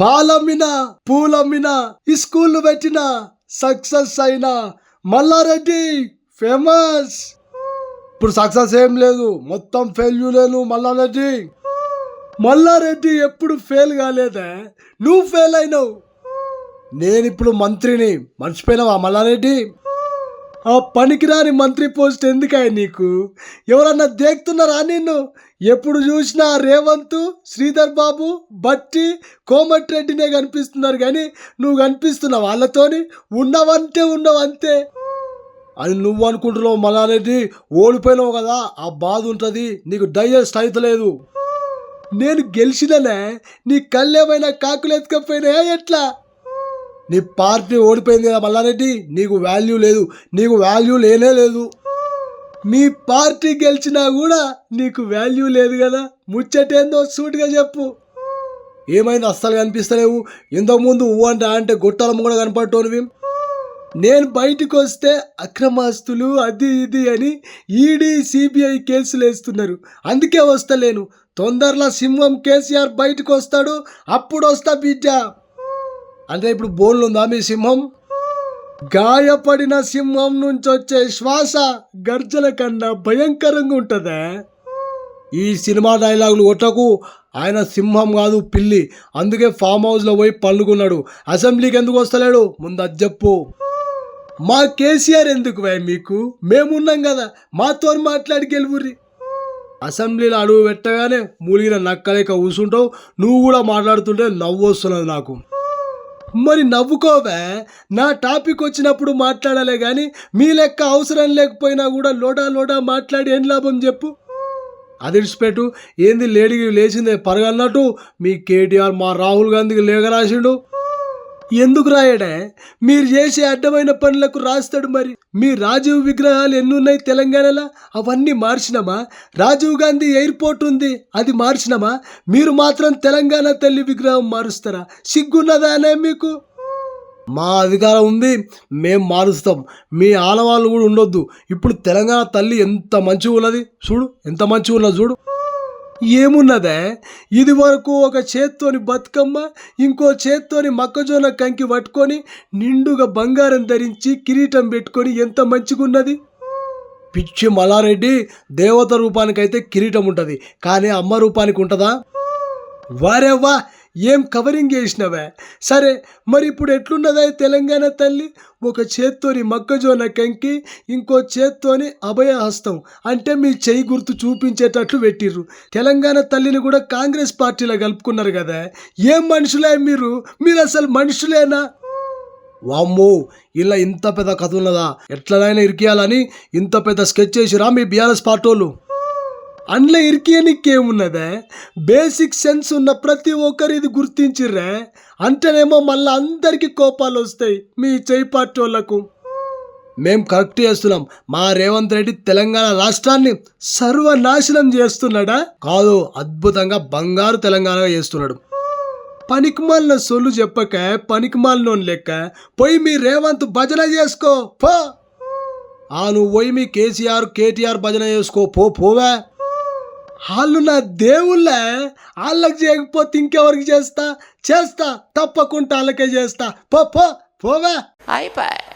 పాలమ్మిన పూలమ్మిన ఈ స్కూల్ పెట్టిన సక్సెస్ అయినా మల్లారెడ్డి ఫేమస్. ఇప్పుడు సక్సెస్ ఏం లేదు మొత్తం ఫెయిల్యూలేను మల్లారెడ్డి. మల్లారెడ్డి ఎప్పుడు ఫెయిల్ కాలేదా నువ్వు ఫెయిల్ అయినావు. నేను ఇప్పుడు మంత్రిని మర్చిపోయినావా మల్లారెడ్డి? ఆ పనికిరాని మంత్రి పోస్ట్ ఎందుకాయ నీకు? ఎవరన్నా దేక్తున్నారా నిన్ను? ఎప్పుడు చూసినా రేవంత్ శ్రీధర్ బాబు బట్టి కోమటిరెడ్డినే కనిపిస్తున్నారు కానీ నువ్వు కనిపిస్తున్నావు? వాళ్ళతోని ఉన్నవంటే ఉన్నావు అంతే అని నువ్వు అనుకుంటున్నావు మల్లారెడ్డి? ఓడిపోయినావు కదా ఆ బాధ ఉంటుంది నీకు డైజెస్ట్ అవుతలేదు నేను గెలిచిననే నీ కళ్ళేమైనా కాకులు ఎత్తుకపోయినాయా ఎట్లా? నీ పార్టీ ఓడిపోయింది కదా మల్లారెడ్డి నీకు వాల్యూ లేదు. నీకు వాల్యూ లేనే లేదు. మీ పార్టీ గెలిచినా కూడా నీకు వాల్యూ లేదు కదా. ముచ్చటేందో సూటిగా చెప్పు. ఏమైంది అస్సలు కనిపిస్తలేవు. ఇంతకుముందు ఊ అంటే అంటే గొట్టాలమ్మ కూడా కనపడటోనివి నేను బయటకు వస్తే అక్రమాస్తులు అది ఇది అని ఈడీ సిబిఐ కేసులు వేస్తున్నారు. అందుకే వస్తలేను. తొందరలో సింహం కేసీఆర్ బయటకు వస్తాడు. అప్పుడు వస్తా బిడ్డ. అంటే ఇప్పుడు బోన్లు ఉందా మీ సింహం? గాయపడిన సింహం నుంచి వచ్చే శ్వాస గర్జన కన్నా భయంకరంగా ఉంటుందా. ఈ సినిమా డైలాగులు కొట్టకు ఆయన సింహం కాదు పిల్లి. అందుకే ఫామ్ హౌస్లో పోయి పండుకున్నాడు అసెంబ్లీకి ఎందుకు వస్తలేడు? ముందు అది చెప్పు. మా కేసీఆర్ ఎందుకు భయ మీకు? మేమున్నాం కదా. మాతో మాట్లాడి గెలువుర్రి. అసెంబ్లీలో అడుగు పెట్టగానే మూలిగిన నక్కలేక కూసుంటావు నువ్వు కూడా మాట్లాడుతుంటే నవ్వు వస్తున్నది నాకు. మరి నవ్వుకోవే? నా టాపిక్ వచ్చినప్పుడు మాట్లాడాలే కానీ మీ లెక్క అవసరం లేకపోయినా కూడా లోడా లోడా మాట్లాడి ఏం లాభం చెప్పు. అది ఇడిచిపెట్టు ఏంది లేడీకి లేచిందే పరగన్నట్టు? మీ కేటీఆర్ మా రాహుల్ గాంధీకి లేఖ రాసిండు. ఎందుకు రాయడే? మీరు చేసే అడ్డమైన పనులకు రాస్తాడు మరి. మీ రాజీవ్ విగ్రహాలు ఎన్నున్నాయి తెలంగాణలో? అవన్నీ మార్చినామా? రాజీవ్ గాంధీ ఎయిర్పోర్ట్ ఉంది అది మార్చినామా? మీరు మాత్రం తెలంగాణ తల్లి విగ్రహం మారుస్తారా? సిగ్గున్నదానే మీకు? మా అధికారం ఉంది మేం మారుస్తాం. మీ ఆడవాళ్ళు కూడా ఉండొద్దు. ఇప్పుడు తెలంగాణ తల్లి ఎంత మంచిగా ఉన్నది చూడు ఎంత మంచిగా ఉన్నది చూడు. ఏమున్నదే? ఇది వరకు ఒక చేత్తోని బతుకమ్మ ఇంకో చేత్తోని మొక్కజొన్న కంకి పట్టుకొని నిండుగా బంగారం ధరించి కిరీటం పెట్టుకొని ఎంత మంచిగున్నది? పిచ్చి మల్లారెడ్డి దేవత రూపానికైతే కిరీటం ఉంటుంది కానీ అమ్మ రూపానికి ఉంటుందా? వారేవ్వా ఏం కవరింగ్ చేసినవే? సరే మరి ఇప్పుడు ఎట్లున్నదా తెలంగాణ తల్లి? ఒక చేత్తోని మొక్కజొన్న కంకి ఇంకో చేత్తోని అభయహస్తం అంటే మీ చేయి గుర్తు చూపించేటట్లు పెట్టిర్రు. తెలంగాణ తల్లిని కూడా కాంగ్రెస్ పార్టీలో కలుపుకున్నారు కదా? ఏం మనుషులే మీరు? మీరు అసలు మనుషులేనా? వామ్మో ఇలా ఇంత పెద్ద కథ ఉన్నదా? ఎట్లనైనా ఇరికియాలని ఇంత పెద్ద స్కెచ్ చేసిరా మీ బీఆర్ఎస్ పార్టోళ్ళు అందులో ఇరికియనికేమున్నదే బేసిక్ సెన్స్ ఉన్న ప్రతి ఒక్కరు ఇది గుర్తించిర్రే. అంటేనేమో మళ్ళీ అందరికీ కోపాలు వస్తాయి మీ చేయి పార్టీ వాళ్ళకు. మేం కరెక్ట్ చేస్తున్నాం. మా రేవంత్ రెడ్డి తెలంగాణ రాష్ట్రాన్ని సర్వనాశనం చేస్తున్నాడా? కాదు అద్భుతంగా బంగారు తెలంగాణ చేస్తున్నాడు. పనికిమాలిన సొల్లు చెప్పక పనికిమాలినోని లెక్క పోయి మీ రేవంత్ భజన చేసుకో పో. ఆ నువ్వు పోయి మీ కేసీఆర్ కేటీఆర్ భజన చేసుకో పో పోవే. వాళ్ళు నా దేవుళ్ళే. వాళ్ళకి చేయకపోతే ఇంకెవరికి చేస్తా? చేస్తా. తప్పకుండా వాళ్ళకే చేస్తా. పో పో పోవే. అయిపోయి